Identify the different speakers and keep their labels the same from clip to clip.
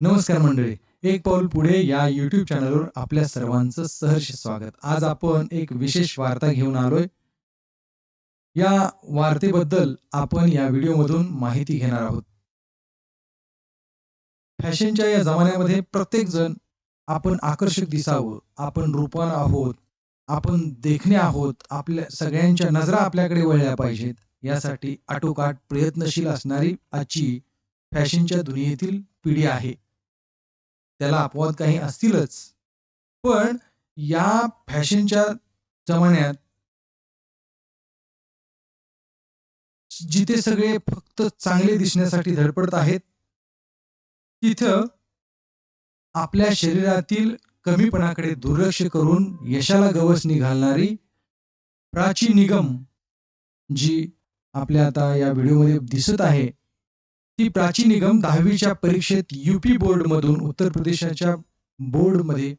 Speaker 1: नमस्कार मंडळी एक पाऊल पुढे या युट्यूब चॅनलवर आपल्या सर्वांचं सहर्ष स्वागत. आज आपण एक विशेष वार्ता घेऊन आलोय. या वार्तेबद्दल आपण या व्हिडिओमधून माहिती घेणार आहोत. फॅशनच्या या जमान्यामध्ये प्रत्येक जण आपण आकर्षक दिसावं आपण रूपान आहोत आपण देखणे आहोत आपल्या सगळ्यांच्या नजरा आपल्याकडे वळल्या पाहिजेत यासाठी आटोकाट प्रयत्नशील असणारी आजची फॅशनच्या दुनियेतील पिढी आहे. त्याला अपवाद काही असतीलच. पण या फॅशनच्या जमान्यात जिथे सगळे फक्त चांगले दिसण्यासाठी धडपडत आहेत तिथं आपल्या शरीरातील कमीपणाकडे दुर्लक्ष करून यशाला गवस निघालणारी प्राची निगम जी आपल्या आता या व्हिडिओमध्ये दिसत आहे ती प्राची निगम दहावीच्या परीक्षेत युपी बोर्डमधून उत्तर प्रदेशाच्या बोर्डमध्ये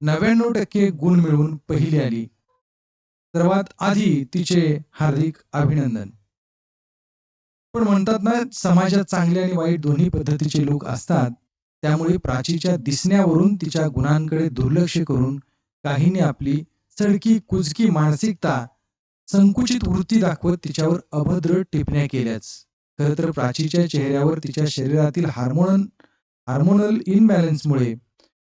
Speaker 1: नव्याण्णव टक्के गुण मिळवून पहिली आली. सर्वात आधी तिचे हार्दिक अभिनंदन. पण म्हणतात ना समाजात चांगले आणि वाईट दोन्ही पद्धतीचे लोक असतात त्यामुळे प्राचीच्या दिसण्यावरून तिच्या गुणांकडे दुर्लक्ष करून काहींनी आपली चडकी कुजकी मानसिकता संकुचित वृत्ती दाखवत तिच्यावर अभद्र टिपण्या केल्याच. खरं तर प्राचीच्या चेहऱ्यावर तिच्या शरीरातील हार्मोनल हार्मोनल इनबॅलन्समुळे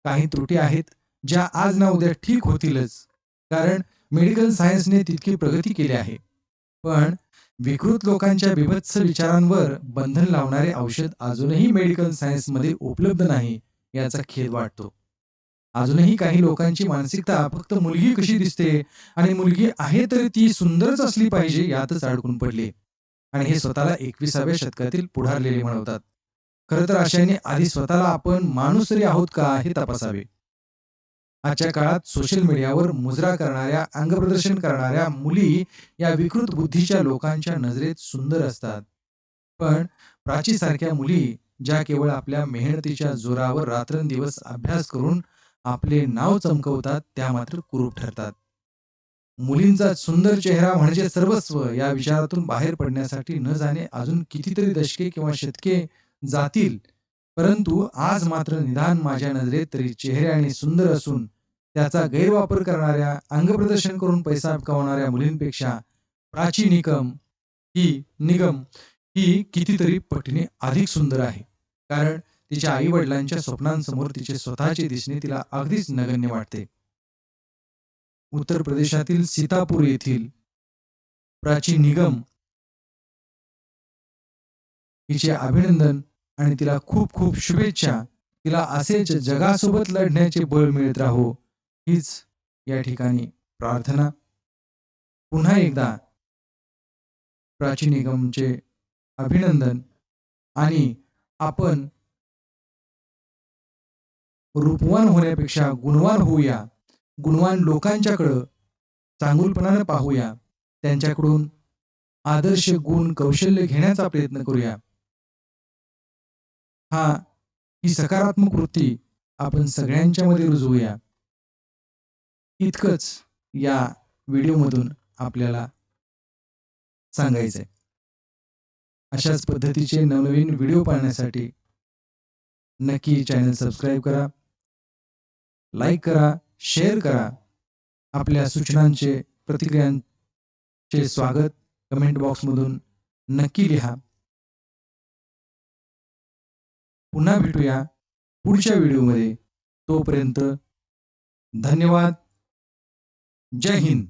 Speaker 1: काही त्रुटी आहेत ज्या आज ना उद्या ठीक होतीलच. कारण मेडिकल सायन्सने तितकी प्रगती केली आहे. पण विकृत लोकांच्या बिभत्स विचारांवर बंधन लावणारे औषध अजूनही मेडिकल सायन्समध्ये उपलब्ध नाही याचा खेद वाटतो. अजूनही काही लोकांची मानसिकता फक्त मुलगी कशी दिसते आणि मुलगी आहे तरी ती सुंदरच असली पाहिजे यातच अडकून पडली. आणि हे स्वतःला एकविसाव्या शतकातील पुढारलेले म्हणवतात खरं तर अशाने आधी स्वतःला आपण माणूस तरी आहोत का हे तपासावे. आजच्या काळात सोशल मीडियावर मुजरा करणाऱ्या अंगप्रदर्शन करणाऱ्या मुली या विकृत बुद्धीच्या लोकांच्या नजरेत सुंदर असतात. पण प्राचीसारख्या मुली ज्या केवळ आपल्या मेहनतीच्या जोरावर रात्रंदिवस अभ्यास करून आपले नाव चमकवतात त्या मात्र कुरूप ठरतात. मुलींचा सुंदर चेहरा म्हणजे सर्वस्व या विचारातून बाहेर पडण्यासाठी न जाणे अजून कितीतरी दशके किंवा शतके जातील. परंतु आज मात्र निदान माझ्या नजरेत तरी चेहऱ्याने सुंदर असून त्याचा गैरवापर करणाऱ्या अंगप्रदर्शन करून पैसा कमावणाऱ्या मुलींपेक्षा प्राची निकम ही निगम ही कितीतरी पटीने अधिक सुंदर आहे. कारण तिच्या आई वडिलांच्या स्वप्नांसमोर तिचे स्वतःचे दिसणे तिला अगदीच नगण्य वाटते. उत्तर प्रदेशातील सीतापूर येथील प्राची निगम हिचे अभिनंदन आणि तिला खूप खूप शुभेच्छा. तिला असेच जगासोबत लढण्याचे बळ मिळत राहो हीच या ठिकाणी प्रार्थना. पुन्हा एकदा प्राची निगमचे अभिनंदन आणि आपण रूपवान होण्यापेक्षा गुणवान होऊया. गुणवान लोकांच्याकडं चांगुलपणानं पाहूया. त्यांच्याकडून आदर्श गुण कौशल्य घेण्याचा प्रयत्न करूया. हा ही सकारात्मक वृत्ती आपण सगळ्यांच्या मध्ये रुजवूया. इतकंच या व्हिडिओमधून आपल्याला सांगायचंय. अशाच पद्धतीचे नवनवीन व्हिडिओ पाहण्यासाठी नक्की चॅनल सबस्क्राईब करा. लाईक करा. शेअर करा. आपल्या सूचनांचे प्रतिक्रियांचे स्वागत कमेंट बॉक्समधून नक्की लिहा. पुन्हा भेटूया पुढच्या व्हिडिओमध्ये. तोपर्यंत धन्यवाद. जय हिंद.